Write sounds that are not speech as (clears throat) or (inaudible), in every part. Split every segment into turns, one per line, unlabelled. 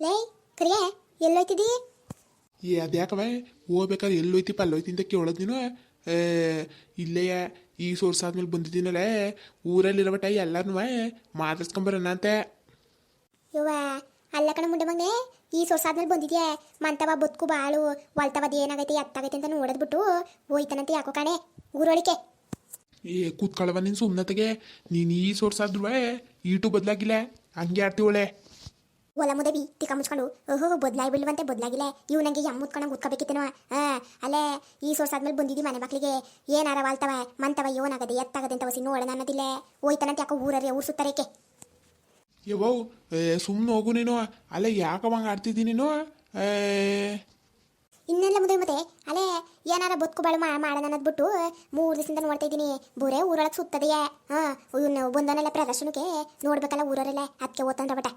ಲೇ ಕರಿಯ ಎಲ್ಲೋಯ್ತಿದಿ
ಏ ಅದ್ಯಾಕವ? ಹೋಗ್ಬೇಕಾದ್ರೆ ಎಲ್ಲೋಯ್ತಿಪ್ಪ ಅಲ್ಲೋಯ್ತಿ ಅಂತ ಕೇಳೋದು ನೀನು? ಏ, ಇಲ್ಲೇ ಈ ಸೋರ್ಸ್ ಆದ್ಮೇಲೆ ಬಂದಿದ್ದೀನಲ್ಲ ಊರಲ್ಲಿರೋ ಎಲ್ಲಾರು ಮಾತಾಡ್ಸ್ಕೊಂಬರೋಣ ಅಂತೆ.
ಇವ ಅಲ್ಲ ಕಣ ಮುಂಡೆ ಮಗನೆ ಈ ಸೋರ್ಸ್ ಆದ್ಮೇಲೆ ಬಂದಿದ್ಯಾ? ಮಂತವ ಬದುಕು ಬಾಳು ಒಲ್ತವದ ಏನಾಗೈತೆ ಎತ್ತಾಗೈತೆ ಅಂತ ನೋಡದ್ಬಿಟ್ಟು ಹೋಯ್ತಾನಂತ ಯಾಕೋ ಕಾಣೆ ಊರೊಳಿಕೆ
ಏ ಕೂತ್ಕೊಳ್ಳವ ನೀನು ಸುಮ್ಮನತೆಗೆ ನೀನು ಈ ಸೋರ್ಸ್ ಆದ್ರೂ ಈಟು ಬದಲಾಗಿಲ್ಲ. ಹಂಗೆ ಆಡ್ತೀವಳೆ.
ಒಲ ಮುದೆ ಬಿ ತಿಕ್ಕ ಮುಚ್ಕೊಂಡು ಓಹೋ ಬದ್ಲಾಗಿ ಬಿಲ್ವಂತೆ ಬದಲಾಗಿಲ್ಲ ಇವ್ ನಂಗೆ ಯಮ್ಮ ಮುತ್ಕೊಂಡು ಕೂತ್ಕೋಬೇಕಿತ್ತೇನವ ಹಾ ಅಲ್ಲೇ ಈ ಸೋರ್ಸ್ ಆದ್ಮೇಲೆ ಬಂದಿದ್ದಿ ಮನೆ ಮಕ್ಳಿಗೆ. ಏನಾರ ವಾಲ್ತವ ಮಂತವ ಯೋನಾಗದೆ ಎತ್ತಾಗದೆ ಅಂತ ವಸಿ ನೋಡೋಣ ಅನ್ನೋದಿಲ್ಲ. ಹೋಯ್ತಾನಂತ ಯಾಕೋ ಊರರೆ ಊರ್ ಸುತ್ತಾರೇಕೆ
ಯವೋ ಸುಮ್ಮನೆ ಹೋಗು ನೀನು. ಅಲ್ಲ ಯಾಕವ ಹಂಗೆ ಆಡ್ತಿದ್ದಿ ನೀನು?
ಇನ್ನೆಲ್ಲ ಮುದ್ದೆ ಮತ್ತೆ ಅಲ್ಲೇ ಏನಾರ ಬದುಕು ಬಾಳು ಮಾ ಮಾಡೋಣ ಅನ್ನೋದ್ಬಿಟ್ಟು ಮೂರು ದಿವಸದಿಂದ ನೋಡ್ತಾ ಇದ್ದೀನಿ. ಬೂರೆ ಊರೊಳಗೆ ಸುತ್ತದೆಯಾ. ಹಾ ಬಂದನೆಲ್ಲ ಪ್ರದರ್ಶನಕ್ಕೆ ನೋಡ್ಬೇಕಲ್ಲ ಊರವರೆಲ್ಲ. ಅದಕ್ಕೆ ಓದ್ತಾನೆ ಬಟ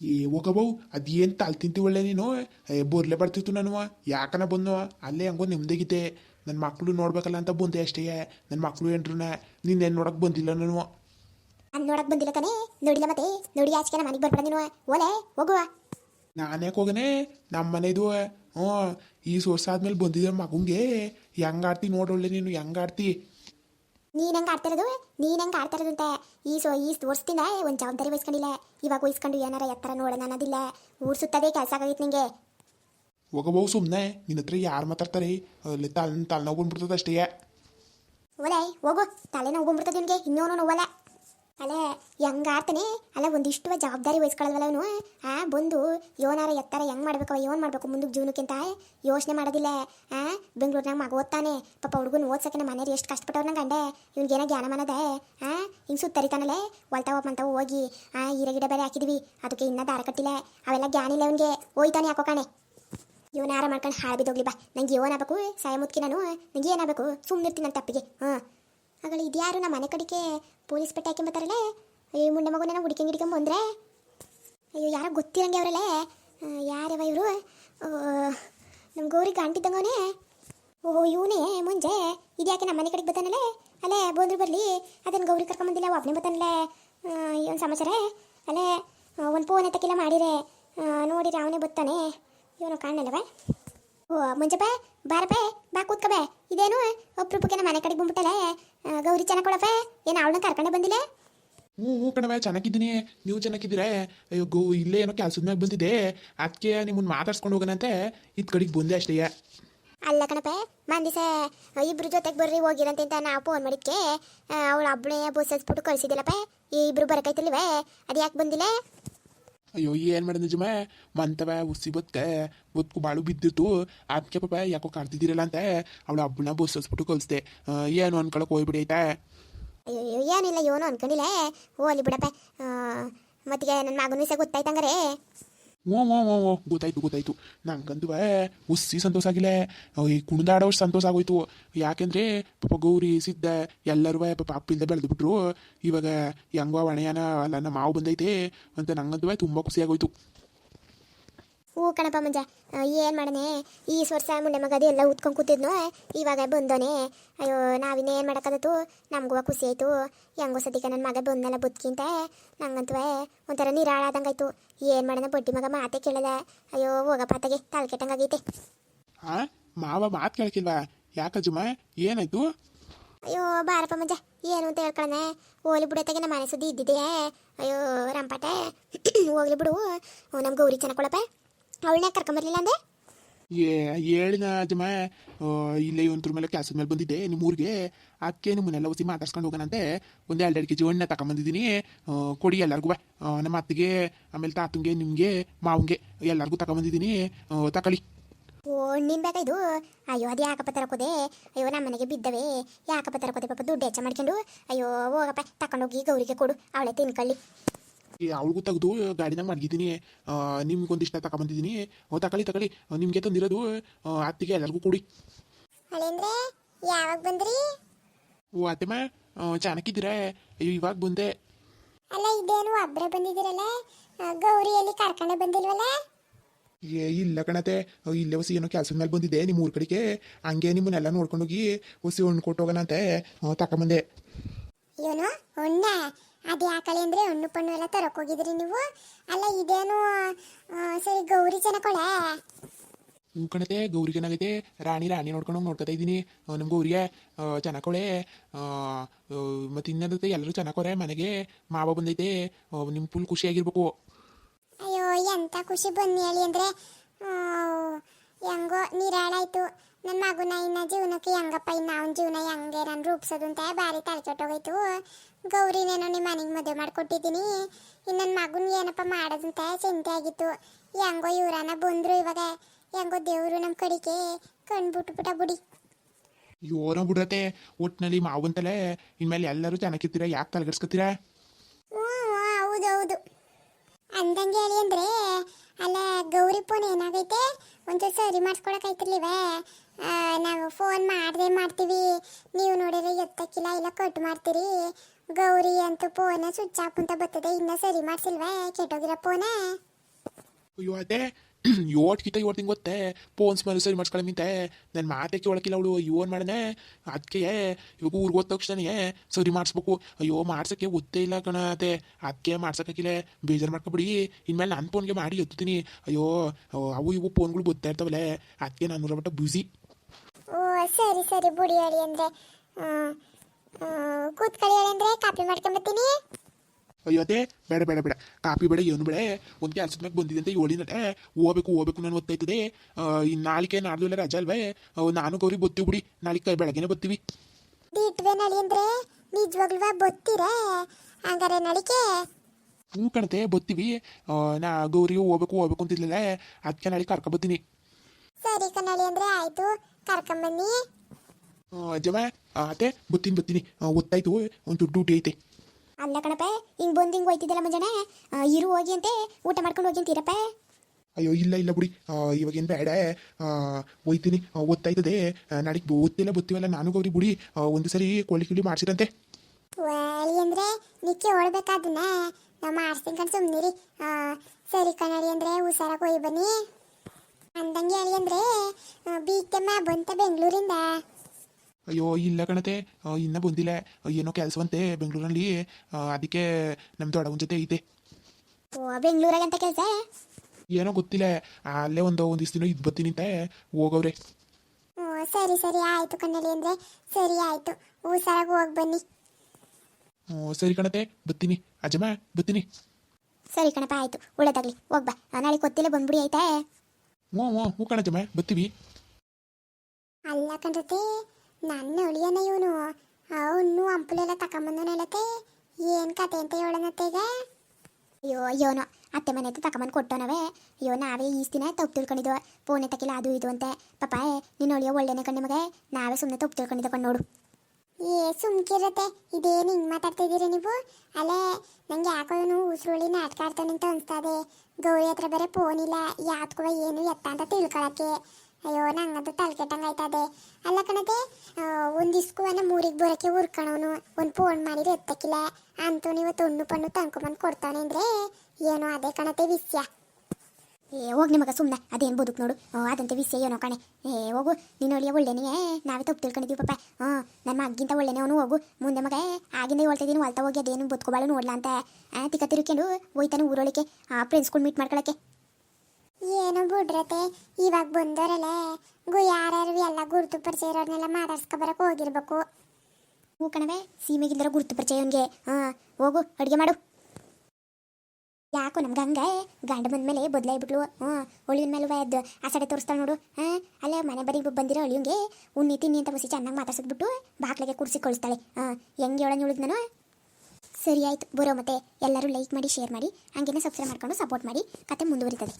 ಏ ಹೋಗಬವು ಅದೇನು ತಾಲ್ ತಿಂತಿ ಒಳ್ಳೆ ನೀನು? ಏ ಬೋರ್ಲೆ ಬರ್ತಿತ್ತು ನಾನು ಯಾಕನ ಬಂದು ಅಲ್ಲೇ ಹಂಗೋ ನೆಮ್ಮದಿಗಿದ್ದೆ ನನ್ನ ಮಕ್ಕಳು ನೋಡ್ಬೇಕಲ್ಲ ಅಂತ ಬಂದೆ ಅಷ್ಟೇ. ನನ್ನ ಮಕ್ಕಳು ಏನ್ರನ್ನ ನೀನೇನು ನೋಡಕ್ಕೆ ಬಂದಿಲ್ಲ ನಾನು
ಅಲ್ಲಿ ನೋಡಕ್ ಬಂದಿಲ್ಲ ತಾನೇ? ನೋಡಿಲ್ಲ ಮತ್ತೆ? ನೋಡಿ ಆಚೆಗೆ ಮನೆಗೆ ಬರ್ಬೇಡ ನೀನು ಓಲೆ ಹೋಗುವ
ನಾನೇ ಹೋಗನೆ? ನಮ್ಮ ಮನೆದು ಹ್ಞೂ ಈ ಸೋರ್ಸ್ ಆದ್ಮೇಲೆ ಬಂದಿದ್ದೆ ಮಗುಂಗೆ ಹೆಂಗ್ ಆಡ್ತಿ ನೋಡೊಳ್ಳೆ ನೀನು ಹೆಂಗ್ ಆಡ್ತಿ?
ನೀನ್ ಹಂಗೆ ಆಡ್ತಾ ಇರೋದು ನೀನ್ ಹೆಂಗ್ ಆಡ್ತಾ ಇರೋದಂತೆ ಈ ಸೊ ಈ ವರ್ಷದಿಂದ ಒಂದು ಜವಾಬ್ದಾರಿ ವಹಿಸ್ಕೊಂಡಿಲ್ಲ. ಇವಾಗ ವಹಿಸ್ಕೊಂಡು ಏನಾರ ಎತ್ತರ ನೋಡೋಣ ಅನ್ನೋದಿಲ್ಲ. ಊರ್ ಸುತ್ತದೇ ಕೆಲಸ ಆಗೈತೆ ನಿಂಗೆ.
ಹೋಗಬಹು ಸುಮ್ಮನೆ ನಿನ್ನ ಹತ್ರ ಯಾರು ಮಾತಾಡ್ತಾರೆ? ಅಲ್ಲಿ ತಲೆ ತಲೆನೋವು ಬಂದ್ಬಿಡ್ತದೆ ಅಷ್ಟೇ
ಓಲೇ ಹೋಗು. ತಲೆನೋವು ಬಂದ್ಬಿಡ್ತದೆ ನಿನಗೆ. ಇನ್ನೂ ನೋವಲ್ಲ. ಅಲ್ಲ ಹೆಂಗ್ ಆಡ್ತಾನೆ? ಅಲ್ಲ ಒಂದಿಷ್ಟು ಜವಾಬ್ದಾರಿ ವಹಿಸ್ಕೊಳ್ಳಲ್ವಲ್ಲ ಅವನು? ಆ, ಬಂದು ಯೋನಾರ ಎತ್ತರ ಹೆಂಗ್ ಮಾಡ್ಬೇಕು ಏನ್ ಮಾಡ್ಬೇಕು ಮುಂದಕ್ಕೆ ಜೀವನಕ್ಕಿಂತ ಯೋಚನೆ ಮಾಡೋದಿಲ್ಲ. ಆ, ಬೆಂಗಳೂರಿನಾಗ ಮಗ ಓದ್ತಾನೆ. ಪಾಪ ಹುಡುಗನ ಓದ್ಸಕ್ಕೆ ನಮ್ಮ ಮನೇಲಿ ಎಷ್ಟು ಕಷ್ಟಪಟ್ಟವ್ರನ್ನ ಗಂಡೆ. ಇವ್ನಿಗೇನ ಜ್ಞಾನ ಮನದ ಆ, ಹಿಂಗೆ ಸುತ್ತರಿತಾನಲ್ಲ ಒಲ್ತಾವ ಮಂತಾವ ಹೋಗಿ, ಆ, ಹೀರೆ ಗಿಡ ಬೇರೆ ಹಾಕಿದ್ವಿ. ಅದಕ್ಕೆ ಇನ್ನ ದಾರ ಕಟ್ಟಿಲ್ಲ. ಅವೆಲ್ಲ ಜ್ಞಾನ ಇಲ್ಲ ಅವನಿಗೆ. ಹೋಯ್ತಾನೆ ಯಾಕೋ ಕಾಣೆ. ಇವನಾರ ಮಾಡ್ಕೊಂಡು ಹಾಳು ಬಿದ್ದೋಗ್ಲಿ ಬಾ. ನಂಗೆ ಏನಾಗಬೇಕು ಸಾಯ ಮುತ್ಕಿ ನಾನು. ನಂಗೆ ಏನಾಗಬೇಕು ಸುಮ್ಮನಿರ್ತೀನಿ ನನ್ನ ತಪ್ಪಿಗೆ. ಹಾಂ ಆಗಳ ಇದ್ಯಾರು ನಮ್ಮ ಮನೆ ಕಡೆಗೆ ಪೊಲೀಸ್ ಪೆಟ್ಟ ಹಾಕೊಂಬತ್ತಾರಲ್ಲೇ? ಅಯ್ಯೋ ಮುಂಡೆ ಮಗು ನಾನು ಹುಡ್ಕೊಂಡ್ ಹಿಡ್ಕೊಂಡ್ ಬಂದ್ರೆ ಅಯ್ಯೋ, ಯಾರೋ ಗೊತ್ತಿರಂಗೆ ಅವರಲ್ಲೇ? ಯಾರವ ಇವರು? ನಮ್ಮ ಗೌರಿ ಗಂಟಿದ್ದಂಗವನೇ? ಓಹೋ, ಇವನೇ ಮುಂಜೆ? ಇದ್ಯಾಕೆ ನಮ್ಮ ಮನೆ ಕಡೆಗೆ ಬರ್ತಾನಲ್ಲೇ? ಅಲ್ಲೇ, ಬಂದ್ರು ಬರಲಿ. ಅದನ್ನು ಗೌರಿ ಕರ್ಕೊಂಬಂದಿಲ್ಲ ಒಬ್ಬನೇ ಬರ್ತಾನಲ್ಲೇ? ಏನು ಸಮಾಚಾರ? ಅಲ್ಲೇ ಒಂದು ಫೋನ್ ಎತ್ತಕ್ಕೆಲ್ಲ ಮಾಡಿರೆ. ನೋಡಿರಿ ಅವನೇ ಬರ್ತಾನೆ. ಇವನು ಕಾಣಲ್ಲವ? ಓ ಬಾರಪ್ಪ ಬಾರಪ ಬಾ ಕೂತ್ಕಬೆ ಇದೇನು ಒಬ್ರೊಬ್ಬಕ್ಕೆ ನಮ್ಮ ಮನೆ ಕಡೆಗೆ ಬಂದ್ಬಿಟ್ಟಲ್ಲ ಆ, ಗೌರಿ ಚೆನ್ನಾಗಿ ಕೊಡಪ್ಪ ಏನು ಅವಳನ್ನ ಕರ್ಕೊಂಡೆ ಬಂದಿಲ್ಲ?
ಹ್ಞೂ ಹ್ಞೂ ಕಣವೆ ಚೆನ್ನಾಗಿದ್ದೀನಿ. ನೀವು ಚೆನ್ನಾಗಿದ್ದೀರಾ? ಅಯ್ಯೋ ಗೋ ಇಲ್ಲೇ ಏನೋ ಕೆಲಸದ ಮ್ಯಾಗ ಬಂದಿದೆ ಅದಕ್ಕೆ ನಿಮ್ಮನ್ನ ಮಾತಾಡ್ಸ್ಕೊಂಡು ಹೋಗೋಣಂತೆ ಇದ್ ಕಡೆಗೆ ಬಂದೆ ಅಷ್ಟೇ.
ಅಲ್ಲ ಕಣಪ್ಪ ಮಂದಿಸ ಇಬ್ರು ಜೊತೆಗೆ ಬರ್ರಿ ಹೋಗಿರಂತೆ ಅಂತ ನಾ ಫೋನ್ ಮಾಡಿದ್ಕೆ ಅವಳು ಒಬ್ಬಳೇ ಬಸ್ ಹಚ್ಬಿಟ್ಟು ಕಳಿಸಿದಿಲ್ಲಪ್ಪ ಈ ಇಬ್ರು ಬರಕೈತಿಲ್ವೇ ಅದು ಯಾಕೆ ಬಂದಿಲ್ಲ?
ಅಯ್ಯೋ, ಏನು ಮಾಡಿದ ನಿಜಮ ಮಂತವ ಉಸಿ ಬತ್ತೆ ಬದುಕು ಬಾಳು ಬಿದ್ದಿತ್ತು. ಅದಕ್ಕೆ ಪಾಪ ಯಾಕೋ ಕಾಡ್ತಿದ್ದೀರಲ್ಲ ಅಂತ ಅವಳು ಹಬ್ಬನ ಬಸ್ ಕಲಿಸ್ದೆ ಏನು ಅನ್ಕೊಳಕ್ ಹೋಗ್ಬಿಡಿ ಆಯ್ತಾ?
ಅಯ್ಯೋ ಏನಿಲ್ಲ, ಏನು ಅನ್ಕೊಂಡಿಲ್ಲ. ಹೋಲಿ ಬಿಡಪ್ಪ. ಮತ್ತಿಗೆ ನನ್ನ ಮಗನ ವಿಷಯ ಗೊತ್ತಾಯ್ತಂಗಾರೆ?
ಹ್ಞೂ ಹ್ಞೂ ಹ್ಞೂ ಗೊತ್ತಾಯ್ತು ಗೊತ್ತಾಯ್ತು ನಂಗಂತೂ ಉಸಿ ಸಂತೋಷ ಆಗಿಲ್ಲ ಈ ಕುಣಿದಾಡೋಷ್ಟು ಸಂತೋಷ ಆಗೋಯ್ತು. ಯಾಕೆಂದ್ರೆ, ಪಾಪ ಗೌರಿ, ಸಿದ್ಧ, ಎಲ್ಲರೂ ಪಾಪ ಅಪ್ಪಿಲ್ದ ಬೆಳೆದು ಬಿಟ್ರು ಇವಾಗ ಹೆಂಗೋ ಒಣೆಯನ ಅಲ್ಲ ನಮ್ಮ ಮಾವು ಬಂದೈತೆ ಅಂತ ನಂಗಂತೂ ತುಂಬ ಖುಷಿ ಆಗೋಯ್ತು.
ಹೂ ಕಣಪ್ಪ ಮಂಜ. ಏನು ಮಾಡನೆ? ಈ ವರ್ಷ ಮುಂಡೆ ಮಗ ಅದೆಲ್ಲ ಉತ್ಕೊಂಡು ಕೂತಿದ್ನೋ ಇವಾಗ ಬಂದೋನೆ. ಅಯ್ಯೋ ನಾವಿನ್ನೇನು ಮಾಡೋಕ್ಕದತ್ತು ನಮಗೂ ಖುಷಿ ಆಯಿತು. ಹೆಂಗೋ ಸದ್ಯಕ ನನ್ನ ಮಗ ಬಂದಲ್ಲ ಬುದ್ಕಿಂತ ನಂಗಂತೂ ಒಂಥರ ನಿರಾಳ ಆದಂಗಾಯ್ತು ಏನು ಮಾಡೋಣ ಬಡ್ಡಿ ಮಗ ಮಾತೇ ಕೇಳಲ್ಲ. ಅಯ್ಯೋ ಹೋಗಪ್ಪ ಅತ್ತಗೆ ತಲೆ ಕೆಟ್ಟಂಗಾಗೈತೆ.
ಮಾವ ಮಾತು ಕೇಳಕ್ಕಿಲ್ವಾ ಯಾಕಜ್ಜಮ್ಮ ಏನಾಯ್ತು?
ಅಯ್ಯೋ ಬಾರಪ್ಪ ಮಂಜ. ಏನು ಅಂತ ಹೇಳ್ಕೊಳ್ಳೆ ಹೋಗ್ಲಿ ಬಿಡತ್ತಾಗೆ ನಮ್ಮ ಮನೆ ಸುದ್ದಿ ಇದ್ದಿದೆಯೇ ಅಯ್ಯೋ ರಂಪಾಟ. (clears throat) ಹೋಗ್ಲಿ ಬಿಡು. ನಮ್ಮ ಗೌರಿ ಚೆನ್ನಾಗಿ ಕೊಡಪ್ಪ ಅವಳನ್ನ ಕರ್ಕೊಂಬರ್ಲಿಲ್ಲ ಅಂದೆ
ಏ ಹೇಳಿನ ಅಜ್ಜಮ್ಮ ಇಲ್ಲೇ ಒಂದ್ರ ಮೇಲೆ ಕೆಲಸದ ಮೇಲೆ ಬಂದಿದ್ದೆ ನಿಮ್ಮ ಊರಿಗೆ. ಅಕ್ಕೆ ನಿಮ್ಮನ್ನೆಲ್ಲ ಒಸಿ ಮಾತಾಡ್ಸ್ಕೊಂಡು ಹೋಗೋಣಂತೆ ಒಂದು ಎರಡು ಕೆ ಜಿ ಹಣ್ಣೆ ತಗೊಂಬಂದಿದ್ದೀನಿ ಕೊಡಿ ಎಲ್ಲರಿಗೂ ನಮ್ಮ ಅತ್ತಿಗೆ ಆಮೇಲೆ ತಾತಂಗೆ ನಿಮಗೆ ಮಾವಂಗೆ ಎಲ್ಲರಿಗೂ ತಗೊಂಬಂದಿದ್ದೀನಿ ತಕಳಿ ತಕೊಳ್ಳಿ.
ಓ ನಿನ್ ಇದು? ಅಯ್ಯೋ ಅದು ಯಾಕಪ್ಪ ತರಕೋದೆ? ಅಯ್ಯೋ ನಮ್ಮ ಮನೆಗೆ ಬಿದ್ದವೆ. ಯಾಕಪ್ಪ ತರಕೋದೆ? ಪಾಪ ದುಡ್ಡು ಹೆಚ್ಚ ಮಾಡ್ಕೊಂಡು. ಅಯ್ಯೋ ಹೋಗಪ್ಪ ತಕೊಂಡೋಗಿ ಗೌರಿಗೆ ಕೊಡು. ಅವಳೆ ತಿನ್ಕೊಳ್ಳಿ.
ಅವಳಿಗೂ ತೆಗೆದು ಗಾಡಿನಾಗ ಮಡಗಿದ್ದೀನಿ. ನಿಮ್ಗೊಂದಿಷ್ಟ ತಗೊಂಬಂದಿದ್ದೀನಿ. ಹೋ ತಕಳಿ ತಕಳಿ ನಿಮಗೆ ತಂದಿರೋದು ಅತ್ತಿಗೆ ಎಲ್ಲರಿಗೂ ಕೊಡಿ.
ಯಾವಾಗ ಬಂದ್ರಿ?
ಓ ಅತ್ತೆಮ್ಮ ಚೆನ್ನಾಗಿದ್ದೀರಾ ಇವಾಗ ಬಂದೆ.
ಅಲ್ಲ ಇದೇನು ಒಬ್ರೆ ಬಂದಿದ್ದೀರಲ್ಲ? ಗೌರಿಯಲ್ಲಿ ಕರ್ಕೊಂಡೆ ಬಂದಿಲ್ವಲ್ಲ?
ಏ ಇಲ್ಲ ಕಣತೆ. ಇಲ್ಲೇ ಹೊಸಿ ಏನೋ ಕೆಲಸದ ಮೇಲೆ ಬಂದಿದ್ದೆ ನಿಮ್ಮ ಊರ ಕಡೆಗೆ. ಹಂಗೆ ನಿಮ್ಮನ್ನೆಲ್ಲ ನೋಡ್ಕೊಂಡೋಗಿ ಹೊಸಿ ಹಣ್ಣು ಕೊಟ್ಟು ಹೋಗೋಣ ಅಂತೆ ತಗೊಂಬಂದೆ.
ಏನೋ ಹೊಣ್ಣ
ಅದು ಯಾಕಳಿ ಅಂದರೆ ಹಣ್ಣು ಪಣ್ಣು ಎಲ್ಲ ತರಕೋಗಿದ್ರಿ ನೀವು? ಅಲ್ಲ ಇದೇನು ಸರಿ ಗೌರಿ ಜನಕೊಳೆ
ಹ್ಞೂ ಕಣತೆ ಗೌರಿಗೆ ಏನಾಗೈತೆ ರಾಣಿ ರಾಣಿ ನೋಡ್ಕೊಂಡು ನೋಡ್ಕೊತಾ ಇದ್ದೀನಿ. ನಮ್ಮ ಗೌರಿಗೆ ಚೆನ್ನಾಕೊಳೆ ಮತ್ತು ಇನ್ನೊಂದೈತೆ ಎಲ್ಲರೂ ಚೆನ್ನಾಕೋರೆ ಮನೆಗೆ. ಮಾವ ಬಂದೈತೆ. ನಿಮ್ಮ ಫುಲ್ ಖುಷಿಯಾಗಿರ್ಬೇಕು.
ಅಯ್ಯೋ ಎಂತ ಖುಷಿ ಬನ್ನಿ ಹೇಳಿ ಅಂದರೆ ಹೆಂಗೋ ನಿರಾಳಾಯ್ತು ನನ್ನ ಮಗುನ ಇನ್ನ ಜೀವನಕ್ಕೆ ಹೆಂಗಪ್ಪ ಇನ್ನ ಅವನ ಜೀವನ ಹೆಂಗೆ ನಾನು ರೂಪಿಸೋದು ಅಂತ ಭಾರಿ ತಲೆ ಕೆಟ್ಟೋಗೈತು ಗೌರಿನೇನೋ ನಿಮ್ಮ ಮನೆಗೆ ಮದುವೆ ಮಾಡಿಕೊಟ್ಟಿದ್ದೀನಿ ಇನ್ನು ನನ್ನ ಮಗುನ ಏನಪ್ಪ ಮಾಡೋದಂತ ಚಿಂತೆ ಆಗಿತ್ತು. ಹೆಂಗೋ ಇವ್ರನ್ನ ಬಂದರು ಇವಾಗ. ಹೆಂಗೋ ದೇವರು ನಮ್ಮ ಕಡೆಗೆ ಕಣ್ಬಿಟ್ಬಿಟ್ಟ ಬಿಡಿ.
ಯೋನ ಬಿಡತ್ತೆ. ಒಟ್ಟಿನಲ್ಲಿ ಮಾವಂತಲೇ. ಇನ್ಮೇಲೆ ಎಲ್ಲರೂ ಚೆನ್ನಾಗಿರ್ತೀರ? ಯಾಕೆ ತಲೆಗೆಡ್ಸ್ಕೊತೀರಾ
ಹ್ಞೂ ಹೌದು ಹೌದು ಅಂದಂಗೆ ಹೇಳಿ ಅಂದರೆ, ಅಲ್ಲ, ಗೌರಿ ಫೋನ್ ಏನಾಗೈತೆ? ಒಂಚೂರು ಸರಿ ಮಾಡಿಸ್ಕೊಳಕೈತಿರ್ಲಿವೆ ನಾವು ಫೋನ್ ಮಾಡದೆ ಮಾಡ್ತೀವಿ. ನೀವು ನೋಡಿದ್ರೆ ಎತ್ತಕ್ಕಿಲ್ಲ, ಇಲ್ಲ ಕಟ್ ಮಾಡ್ತೀರಿ. ಗೌರಿ ಅಂತ ಫೋನ ಸ್ವಿಚ್ ಆಫ್ ಬರ್ತದೆ, ಇನ್ನ ಸರಿ ಮಾಡಿಸಿಲ್ವೇ? ಕೆಟ್ಟೋಗಿರೋ ಫೋನ
ಅಯ್ಯೋ, ಅದೇ (clears throat) ಯೋಟ್ಕಿತ ಇವತ್ತು ತಿಂಗ್ ಗೊತ್ತೆ? ಫೋನ್ಸ್ ಮೇಲೆ ಸರಿ ಮಾಡ್ಸ್ಕೊಳ್ಳಿ ನಿಂತೆ. ನನ್ನ ಮಾತೆ ಕೇಳಕ್ಕಿಲ್ಲ ಅವಳು. ಇವನ್ ಮಾಡನೆ ಅದಕ್ಕೆ ಇವಾಗ ಊರಿಗೆ ಹೋದ ತಕ್ಷಣನೇ ಸರಿ ಮಾಡಿಸ್ಬೇಕು. ಅಯ್ಯೋ, ಮಾಡ್ಸಕ್ಕೆ ಗೊತ್ತೇ ಇಲ್ಲ ಕಣ ಅದೇ ಅದಕ್ಕೆ ಮಾಡ್ಸೋಕ್ಕಾಗಿಲ್ಲ. ಬೇಜಾರು ಮಾಡ್ಕೊಬಿಡಿ. ಇನ್ಮೇಲೆ ನನ್ನ ಫೋನ್ಗೆ ಮಾಡಿ ಎತ್ತೀನಿ ಅಯ್ಯೋ, ಅವು ಇವು ಫೋನ್ಗಳು ಗೊತ್ತಾ ಇರ್ತಾವಲ್ಲ. ಅದಕ್ಕೆ ನಾನು ಮಟ್ಟ ಬ್ಯುಸಿ
ಓ, ಸರಿ ಸರಿ. ಬುಡಿ ಅಂದರೆ ಕೂತ್ಕೊಳ್ಳಿ ಅಂದರೆ ಕಾಪಿ ಮಾಡ್ಕೊಂಬತ್ತೀನಿ.
ಅಯ್ಯೋ ಅದೇ ಬೇಡ ಬೇಡ ಬೇಡ. ಕಾಪಿ ಬೇಡ ಏನು ಬೇಡ. ಒಂದು ಕೆಲಸದ ಮ್ಯಾಗ ಬಂದಿದೆ ಅಂತ ಹೇಳಿನಟೆ ಹೋಗ್ಬೇಕು ಹೋಗ್ಬೇಕು ನಾನು ಗೊತ್ತಾಯ್ತದೆ ಇನ್ನು ನಾಳಿಕೆ ನಾಡ್ದು ಇಲ್ಲ ರಜಾ ಅಲ್ವೇ? ನಾನು ಗೌರಿ ಬತ್ತೀವಿ ಬಿಡಿ. ನಾಳಿಕೆ ಬೆಳಗ್ಗೆನೆ ಬತ್ತೀವಿ.
ನಳಿ ಅಂದ್ರೆ ನಿಜವಾಗ್ಲೂ ಬತ್ತೀರಾ? ಹಂಗಾರೆ ನಳಿಕೆ?
ಹ್ಞೂ ಕಣತೆ ಬತ್ತೀವಿ. ನಾ ಗೌರಿ ಹೋಗ್ಬೇಕು ಹೋಗ್ಬೇಕು ಅಂತಿದ್ಲಲ್ಲ. ಅದಕ್ಕೆ ನಾಳೆ ಕರ್ಕೊಬತ್ತೀನಿ
ಸರಿ ಕನ್ನಡಿ ಅಂದ್ರೆ ಆಯ್ತು. ಕರ್ಕೊಂಬನ್ನಿ
ಅಜ್ಜಮ್ಮ ಆತೆ ಬತ್ತೀನಿ ಬತ್ತೀನಿ. ಗೊತ್ತಾಯ್ತು ಒಂದು ಡ್ಯೂಟಿ ಐತೆ.
ಅಲ್ಲ ಕಣಪ್ಪ ಹಿಂಗ್ ಬಂದು ಹಿಂಗ್ ಹೋಯ್ತಿದ್ದಲ್ಲ ಮುಂಜಾನೆ? ಇರು ಹೋಗಿ ಅಂತೆ ಊಟ ಮಾಡ್ಕೊಂಡು ಹೋಗಿ ಅಂತೀರಪ್ಪ?
ಅಯ್ಯೋ ಇಲ್ಲ ಇಲ್ಲ ಬಿಡಿ ಇವಾಗ ಇವಾಗೇನು ಬೇಡ. ಹೋಯ್ತೀನಿ. ಓದ್ತಾ ಇದ್ದದೆ ನಾಳೆಗೆ ಗೊತ್ತಿಲ್ಲ ಬತ್ತೀವಲ್ಲ ನಾನು ಗೌರಿ ಬಿಡಿ ಒಂದು ಸರಿ ಕೋಳಿ ಕಿಳಿ ಮಾಡ್ಸಿರಂತೆ.
ಅಂದ್ರೆ ನಿಕ್ಕೆ ಹೊಳ್ಬೇಕಾದನ್ನ ನಾವು ಮಾಡ್ಸ್ತೀನಿ ಕಣ್ ಸುಮ್ಮನಿರಿ ಸರಿ ಕನ್ನಡಿ ಅಂದ್ರೆ ಹುಷಾರಾಗಿ ಹೋಗಿ ಬನ್ನಿ. ಅಂದಂಗೆ ಹೇಳಿ ಅಂದ್ರೆ ಬೀಗ್ತಮ್ಮ ಬಂತ ಬೆಂಗಳೂರಿಂದ.
ಅಯ್ಯೋ ಇಲ್ಲ ಕಣತೆ. ಇನ್ನ ಬಂದಿಲ್ಲ. ಏನೋ ಕೆಲಸವಂತೆ ಬೆಂಗಳೂರಲ್ಲಿ. ಅದಕ್ಕೆ ನಮ್ಮ ದೊಡ್ಡವನ ಜೊತೆ ಐತೆ
ಬೆಂಗಳೂರಾಗ ಅಂತ ಕೆಲಸ?
ಏನೋ ಗೊತ್ತಿಲ್ಲ. ಅಲ್ಲೇ ಒಂದು ಒಂದಿಷ್ಟು ದಿನ ಇದ್ ಬರ್ತೀನಿ ಅಂತ ಹೋಗವ್ರೆ.
ಸರಿ ಸರಿ. ಆಯ್ತು ಕಣ್ಣಲ್ಲಿ ಅಂದ್ರೆ. ಸರಿ ಆಯ್ತು. ಹುಷಾರಾಗಿ ಹೋಗಿ ಬನ್ನಿ.
ಹ್ಞೂ ಸರಿ ಕಣತೆ. ಬತ್ತೀನಿ ಅಜ್ಜಮ್ಮ ಬತ್ತೀನಿ
ಸರಿ ಕಣಪ್ಪ ಆಯ್ತು. ಒಳ್ಳೇದಾಗ್ಲಿ. ಹೋಗ್ಬಾ ನಾಳೆ ಗೊತ್ತಿಲ್ಲ ಬಂದ್ಬಿಡಿ ಆಯ್ತಾ?
ಹ್ಞೂ ಹ್ಞೂ ಹ್ಞೂ ಕಣಜ್ಜಮ್ಮ ಬತ್ತೀವಿ
ಅಲ್ಲ ಕಣ್ರತೆ ನನ್ನ ಉಳಿಯನ ಇವನು. ಅವನು ಅಂಪುಲೆಲ್ಲ ತಕೊಂಬಂದನಲ್ಲತೆ ಏನು ಕತೆ ಅಂತ ಹೇಳೋಣತ್ತೆ ಅಯ್ಯೋ ಅಯ್ಯೋನೋ ಅತ್ತೆ ಮನೆ ಹತ್ರ ತಕೊಂಬಂದು ಕೊಟ್ಟೋನವೇ ಅಯ್ಯೋ, ನಾವೇ ಈಸ್ ದಿನ ತಪ್ಪು ತಿಳ್ಕೊಂಡಿದ್ವ. ಫೋನ್ ತಕ್ಕಿಲ್ಲ ಅದು ಇದು ಅಂತೆ. ಪಾಪ ಉಳಿಯೋ ಒಳ್ಳೆಯ ಕಣ್ಣು ಮಗ. ನಾವೇ ಸುಮ್ಮನೆ ತಪ್ಪು ತಿಳ್ಕೊಂಡಿದ್ದ ಕಣ್ಣು ನೋಡು. ಏ, ಸುಮ್ಕಿರತ್ತೆ. ಇದೇನು ಹಿಂಗೆ ಮಾತಾಡ್ತಿದ್ದೀರಿ ನೀವು? ಅಲ್ಲೇ ನನಗೆ ಯಾಕೋ ಇವನು ಉಸಿರುಳಿ ನಾಟಕ ಅಂತ ಅನಿಸ್ತದೆ ಗೌರಿ ಹತ್ರ ಬೇರೆ ಫೋನ್ ಇಲ್ಲ. ಯಾತ್ಕುವ ಏನು ಎತ್ತ ಅಂತ ತಿಳ್ಕೊಳಕ್ಕೆ. ಅಯ್ಯೋ, ನಂಗಂತೂ ತಲೆ ಕೆಟ್ಟಂಗೆ ಆಯ್ತದೆ ಅಲ್ಲ ಕಣತೆ ಒಂದಿಸ್ಕು ಅನ್ನ ಮೂರಿಗೆ ಬರೋಕ್ಕೆ ಉರ್ಕಣವನು ಒಂದು ಫೋನ್ ಮಾಡಿದ್ರೆ ಎತ್ತಕ್ಕಿಲ್ಲ ಅಂತೂ ನೀವು ತೊಣ್ಣು ಪಣ್ಣು ತಂದ್ಕೊಂಬಂದು ಕೊಡ್ತಾನೆ ಅಂದರೆ ಏನೋ ಅದೇ ಕಣತೆ ವಿಷಯ. ಏ, ಹೋಗಿ ನಿಮಗ ಸುಮ್ಮನೆ ಅದೇನು ಬದುಕು ನೋಡು. ಅದಂತೆ ವಿಷಯ ಏನೋ ಕಣೆ. ಏ, ಹೋಗು, ನೀನು ಒಳ್ಳೆಯ ಒಳ್ಳೆನೇ ನಾವೇ ತಪ್ಪು ತಿಳ್ಕೊಂಡಿದ್ದೀವಿ ಪಾಪ ಹಾಂ ನನ್ನ ಮಗ್ಗಿಂತ ಒಳ್ಳೆನೇ ಅವನು, ಹೋಗು. ಮುಂದೆ ಮಗ, ಆಗಿಂದ ಹೇಳ್ತಿದ್ದೀನಿ ಹೊಲ್ತಾ ಹೋಗಿ ಅದೇನು ಬದುಕೋಬಾಳು ನೋಡ್ಲಾ ಅಂತ. ತಿಕ್ಕ ತಿರುಕೊಂಡು ಹೋಯ್ತಾನೆ ಊರೊಳಿಕೆ ಆ ಫ್ರೆಂಡ್ಸ್ಗಳು ಮೀಟ್ ಮಾಡ್ಕೊಳಕ್ಕೆ. ಏನೋ ಬಿಡ್ರತೆ? ಇವಾಗ ಬಂದವರಲ್ಲೇ ಗು ಯಾರ್ಯಾರು ಎಲ್ಲ ಗುರುತು ಪರಿಚಯ ಇರೋರ್ನೆಲ್ಲ ಮಾತಾಡ್ಸ್ಕೊ ಬರಕ್ಕೆ ಹೋಗಿರ್ಬೇಕು ಹೂ ಕಣವೆ ಗುರುತು ಪರಿಚಯ ಅವನಿಗೆ ಹಾಂ, ಹೋಗು, ಅಡುಗೆ ಮಾಡು. ಯಾಕೋ ನಮ್ಗೆ ಹಂಗೆ, ಗಂಡ ಬಂದ್ಮೇಲೆ ಬದಲಾಯ್ಬಿಟ್ಲು ಹ್ಞೂ ಒಳಿನ ಮೇಲೆ ಅದು ಆ ಸಡೆ ತೋರಿಸ್ತಾಳೆ ನೋಡು. ಹಾಂ, ಅಲ್ಲೇ ಮನೆ ಬರೀ ಬಂದಿರೋ ಅಳಿಯಂಗೆ ಉಣ್ಣಿ ತಿನ್ನಿ ಅಂತ ಬಸಿ ಚೆನ್ನಾಗಿ ಮಾತಾಡ್ಸಿದ್ಬಿಟ್ಟು ಬಾಕ್ಲಿಗೆ ಕುಡಿಸಿ ಕಳಿಸ್ತಾಳೆ. ಹಾಂ, ಹೆಂಗೆ ಹೇಳೋಣ ಉಳಿದ್ ನಾನು ಸರಿ ಆಯ್ತು, ಬರೋ ಮತ್ತೆ. ಎಲ್ಲರೂ ಲೈಕ್ ಮಾಡಿ ಶೇರ್ ಮಾಡಿ, ಹಂಗೇನೆ ಸಬ್ಸ್ಕ್ರೈಬ್ ಮಾಡ್ಕೊಂಡು ಸಪೋರ್ಟ್ ಮಾಡಿ. ಕತೆ ಮುಂದುವರಿತದೆ.